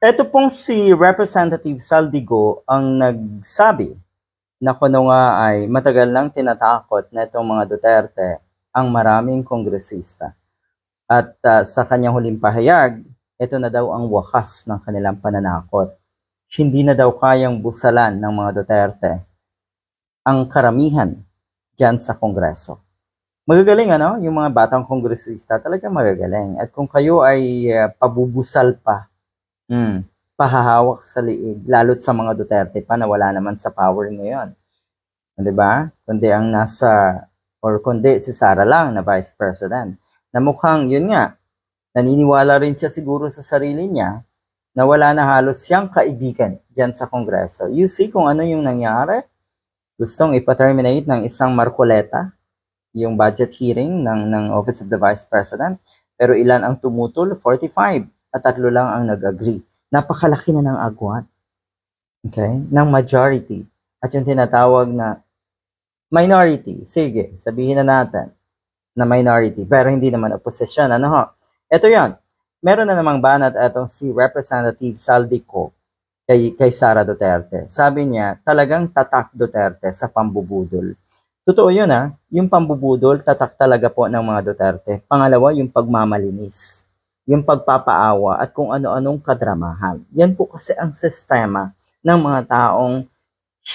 Ito pong si Representative Saldigo ang nagsabi na kuno nga ay matagal nang tinatakot na itong mga Duterte ang maraming kongresista. At ah, sa kanyang huling pahayag, ito na daw ang wakas ng kanilang pananakot. Hindi na daw kayang busalan ng mga Duterte ang karamihan dyan sa Kongreso. Magagaling ano, yung mga batang kongresista talaga magagaling. At kung kayo ay ah, pabubusal pa Mm, pahahawak sa liig, lalo't sa mga Duterte pa na wala naman sa power ngayon. 'Di ba? Kundi ang nasa, or kundi si Sara lang na Vice President. Na mukhang, yun nga, naniniwala rin siya siguro sa sarili niya na wala na halos siyang kaibigan dyan sa Kongreso. You see kung ano yung nangyari? Gustong ipa-terminate ng isang Marcoleta yung budget hearing ng, ng Office of the Vice President. Pero ilan ang tumutol? 45 at tatlo lang ang nag-agree. Napakalaki na ng agwat. Okay? Ng majority. At yung tinatawag na minority. Sige, sabihin na natin na minority. Pero hindi naman opposition. Ano ho? Ito yan. Meron na namang banat itong si Representative Saldico kay, kay Sara Duterte. Sabi niya, talagang tatak Duterte sa pambubudol. Totoo yun ha. Yung pambubudol, tatak talaga po ng mga Duterte. Pangalawa, yung pagmamalinis yung pagpapaawa at kung ano-anong kadramahan. Yan po kasi ang sistema ng mga taong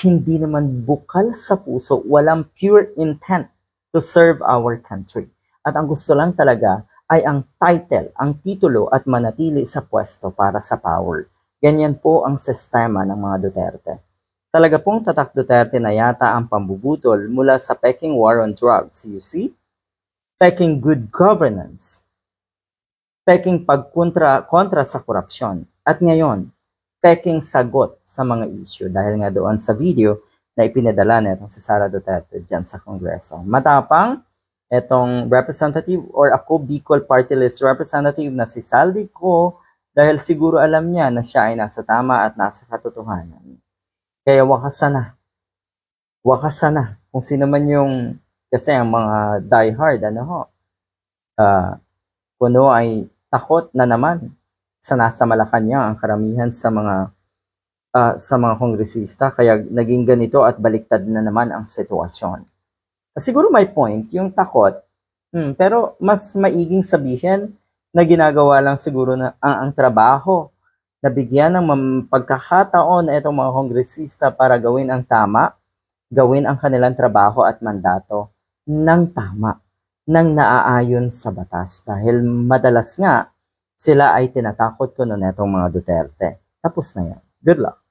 hindi naman bukal sa puso, walang pure intent to serve our country. At ang gusto lang talaga ay ang title, ang titulo at manatili sa pwesto para sa power. Ganyan po ang sistema ng mga Duterte. Talaga pong tatak Duterte na yata ang pambubutol mula sa peking war on drugs, you see? Peking good governance, peking pagkontra kontra sa korupsyon. At ngayon, peking sagot sa mga issue dahil nga doon sa video na ipinadala nitong si Sara Duterte dyan sa Kongreso. Matapang, itong representative or ako Bicol Party List representative na si Saldi ko dahil siguro alam niya na siya ay nasa tama at nasa katotohanan. Kaya wakasan na. Wakasan na. Kung sino man yung, kasi ang mga diehard, ano ho, ah, kuno ay takot na naman sa nasa Malacanang ang karamihan sa mga ah, sa mga kongresista. Kaya naging ganito at baliktad na naman ang sitwasyon. Siguro may point yung takot, hmm, pero mas maiging sabihin na ginagawa lang siguro na ang, ang trabaho na bigyan ng pagkakataon na itong mga kongresista para gawin ang tama, gawin ang kanilang trabaho at mandato ng tama nang naaayon sa batas dahil madalas nga sila ay tinatakot ko noon itong mga Duterte. Tapos na yan. Good luck.